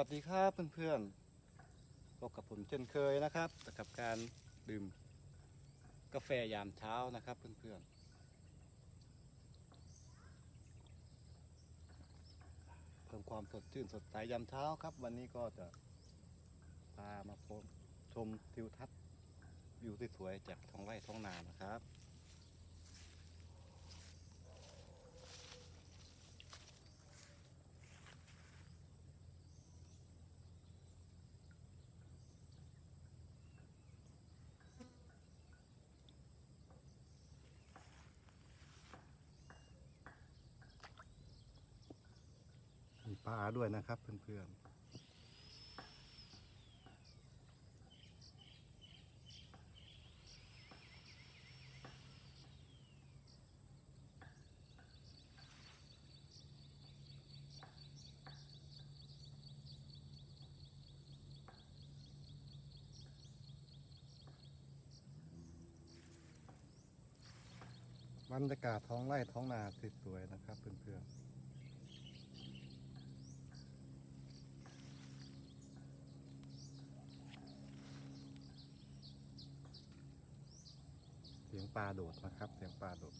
วัสดีครับเพื่อนๆพบกับผมเช่นเคยนะครับกับการดื่มกาแฟยามเช้านะครับเพื่อนๆเพิ่มความสดชื่นสดใสยามเช้าครับ วันนี้ก็จะพามาชมทิวทัศน์วิวสวยๆจากท้องไร่ท้องนานะครับ ปลาด้วยนะครับเพื่อนๆบรรยากาศท้องไร่ท้องนาสวยๆนะครับเพื่อนๆ เสียง ปลาโดดนะครับ เสียงปลาโดด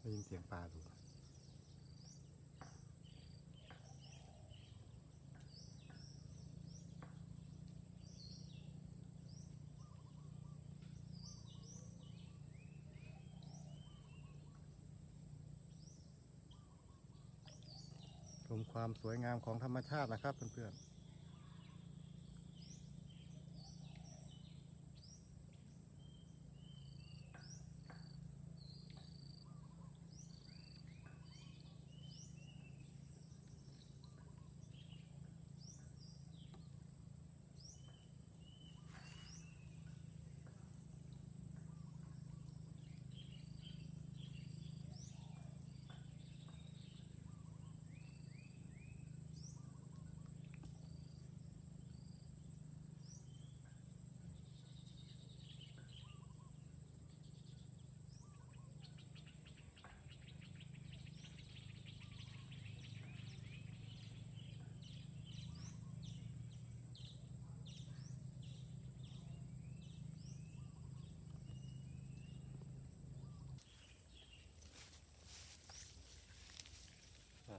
ได้ยินเสียงปลาโดด ความสวยงามของธรรมชาตินะครับเพื่อนๆ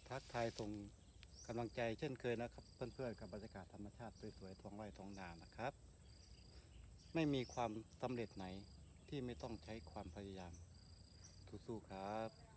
ทักทายส่งกำลังใจเช่นเคยนะครับ เพื่อนๆกับบรรยากาศธรรมชาติสวยๆท้องไร่ท้องนานะครับ ไม่มีความสำเร็จไหนที่ไม่ต้องใช้ความพยายามสู้ๆครับ